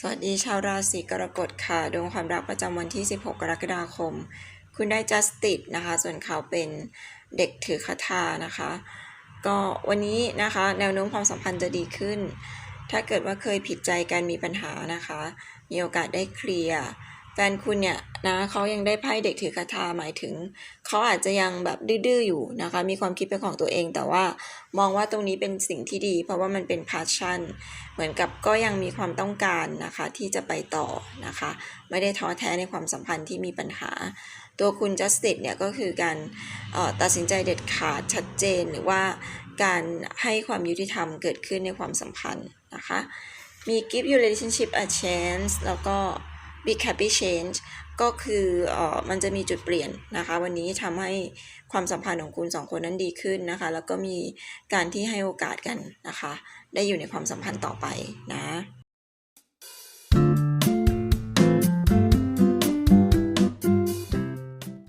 สวัสดีชาวราศีกรกฎค่ะ ดวงความรักประจำวันที่ 16 กรกฎาคม คุณได้จัสติดนะคะ ส่วนเขาเป็นเด็กถือคาถานะคะ ก็วันนี้นะคะ แนวโน้มความสัมพันธ์จะดีขึ้น ถ้าเกิดว่าเคยผิดใจกันมีปัญหานะคะ มีโอกาสได้เคลียร์ แฟนคุณเนี่ยนะเขายังได้ไพ่เด็กถือคาถาหมายถึงเขาอาจจะยังแบบดื้อๆอยู่นะคะ มีความคิดเป็นของตัวเอง แต่ว่ามองว่าตรงนี้เป็นสิ่งที่ดี เพราะว่ามันเป็น passion เหมือนกับก็ยังมีความต้องการนะคะที่จะไปต่อนะคะ ไม่ได้ท้อแท้ในความสัมพันธ์ที่มีปัญหา ตัวคุณ justice เนี่ยก็คือการตัดสินใจเด็ดขาดชัดเจนหรือว่าการให้ความยุติธรรมเกิดขึ้นในความสัมพันธ์นะคะ มี give your relationship a chance แล้วก็ big happy change ก็คือเออมันจะมีจุดเปลี่ยนนะคะ วันนี้ทำให้ความสัมพันธ์ของคุณสองคนนั้นดีขึ้นนะคะ แล้วก็มีการที่ให้โอกาสกันนะคะ ได้อยู่ในความสัมพันธ์ต่อไปนะ